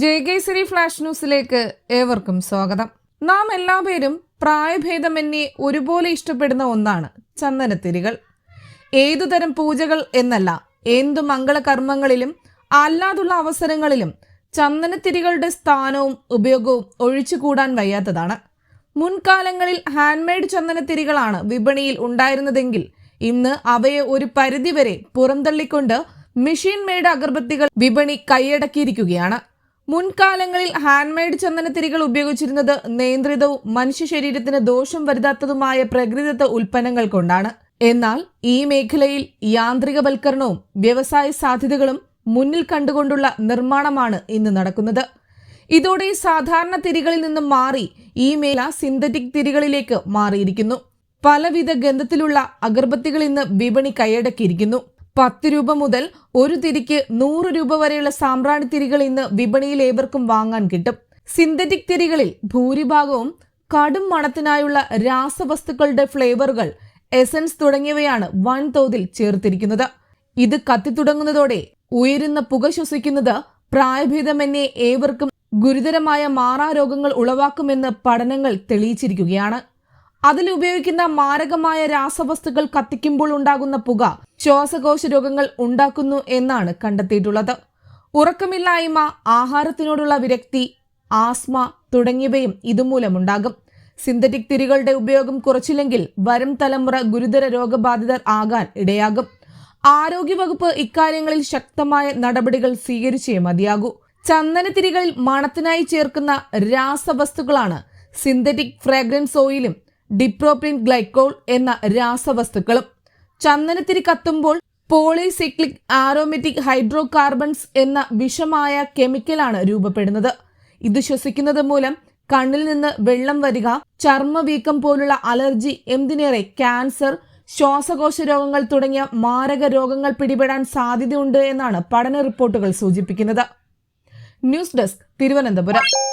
Jayakesari flash ന്യൂസിലേക്ക് ഏവർക്കും സ്വാഗതം. നാം എല്ലാ പേരും പ്രായഭേദമന്യേ ഒരുപോലെ ഇഷ്ടപ്പെടുന്ന ഒന്നാണ് ചന്ദനത്തിരികൾ. ഏതുതരം പൂജകൾ എന്നല്ല എന്തു മംഗളകർമ്മങ്ങളിലും അല്ലാതുള്ള അവസരങ്ങളിലും ചന്ദനത്തിരികളുടെ സ്ഥാനവും ഉപയോഗവും ഒഴിച്ചുകൂടാൻ വയ്യാത്തതാണ്. മുൻകാലങ്ങളിൽ ഹാൻഡ്മെയ്ഡ് ചന്ദനത്തിരികളാണ് വിപണിയിൽ ഉണ്ടായിരുന്നതെങ്കിൽ ഇന്ന് അവയെ ഒരു പരിധിവരെ പുറന്തള്ളിക്കൊണ്ട് മെഷീൻ മെയ്ഡ് അഗർബത്തികൾ വിപണി കൈയടക്കിയിരിക്കുകയാണ്. മുൻകാലങ്ങളിൽ ഹാൻഡ്മെയ്ഡ് ചന്ദനത്തിരികൾ ഉപയോഗിച്ചിരുന്നത് നിയന്ത്രിതവും മനുഷ്യ ശരീരത്തിന് ദോഷം വരുത്താത്തതുമായ പ്രകൃതിദത്ത ഉൽപ്പന്നങ്ങൾ കൊണ്ടാണ്. എന്നാൽ ഈ മേഖലയിൽ യാന്ത്രികവൽക്കരണവും വ്യവസായ സാധ്യതകളും മുന്നിൽ കണ്ടുകൊണ്ടുള്ള നിർമ്മാണമാണ് ഇന്ന് നടക്കുന്നത്. ഇതോടെ സാധാരണ തിരികളിൽ നിന്നും മാറി ഈ മേല സിന്തറ്റിക് തിരികളിലേക്ക് മാറിയിരിക്കുന്നു. പലവിധ ഗന്ധത്തിലുള്ള അഗർബത്തികൾ ഇന്ന് വിപണി കൈയടക്കിയിരിക്കുന്നു. പത്ത് രൂപ മുതൽ ഒരു തിരിക്ക് നൂറ് രൂപ വരെയുള്ള സാമ്പ്രാണി തിരികൾ ഇന്ന് വിപണിയിൽ ഏവർക്കും വാങ്ങാൻ കിട്ടും. സിന്തറ്റിക് തിരികളിൽ ഭൂരിഭാഗവും കടും മണത്തിനായുള്ള രാസവസ്തുക്കളുടെ ഫ്ലേവറുകൾ എസൻസ് തുടങ്ങിയവയാണ് വൻതോതിൽ ചേർത്തിരിക്കുന്നത്. ഇത് കത്തിത്തുടങ്ങുന്നതോടെ ഉയരുന്ന പുക ശ്വസിക്കുന്നത് പ്രായഭേദമന്യേ ഏവർക്കും ഗുരുതരമായ മാറാരോഗങ്ങൾ ഉളവാക്കുമെന്ന് പഠനങ്ങൾ തെളിയിച്ചിരിക്കുകയാണ്. അതിൽ ഉപയോഗിക്കുന്ന മാരകമായ രാസവസ്തുക്കൾ കത്തിക്കുമ്പോൾ ഉണ്ടാകുന്ന പുക ശ്വാസകോശ രോഗങ്ങൾ ഉണ്ടാക്കുന്നു എന്നാണ് കണ്ടെത്തിയിട്ടുള്ളത്. ഉറക്കമില്ലായ്മ ആഹാരത്തിനോടുള്ള വിരക്തി ആസ്മ തുടങ്ങിയവയും ഇതുമൂലമുണ്ടാകും. സിന്തറ്റിക് തിരികളുടെ ഉപയോഗം കുറച്ചില്ലെങ്കിൽ വരും തലമുറ ഗുരുതര രോഗബാധിതർ ആകാൻ ഇടയാകും. ആരോഗ്യവകുപ്പ് ഇക്കാര്യങ്ങളിൽ ശക്തമായ നടപടികൾ സ്വീകരിച്ചേ മതിയാകൂ. ചന്ദനത്തിരികളിൽ മണത്തിനായി ചേർക്കുന്ന രാസവസ്തുക്കളാണ് സിന്തറ്റിക് ഫ്രാഗ്രൻസ് ഓയിലും ഡിപ്രോപ്ലിൻ ഗ്ലൈക്കോൾ എന്ന രാസവസ്തുക്കളും. ചന്ദനത്തിരി കത്തുമ്പോൾ പോളിസൈക്ലിക് ആരോമെറ്റിക് ഹൈഡ്രോ കാർബൺസ് എന്ന വിഷമായ കെമിക്കലാണ് രൂപപ്പെടുന്നത്. ഇത് ശ്വസിക്കുന്നത് മൂലം കണ്ണിൽ നിന്ന് വെള്ളം വരിക ചർമ്മവീക്കം പോലുള്ള അലർജി എന്തിനേറെ ക്യാൻസർ ശ്വാസകോശ രോഗങ്ങൾ തുടങ്ങിയ മാരക രോഗങ്ങൾ പിടിപെടാൻ സാധ്യതയുണ്ട് എന്നാണ് പഠന റിപ്പോർട്ടുകൾ സൂചിപ്പിക്കുന്നത്. News desk Thiruvananthapuram.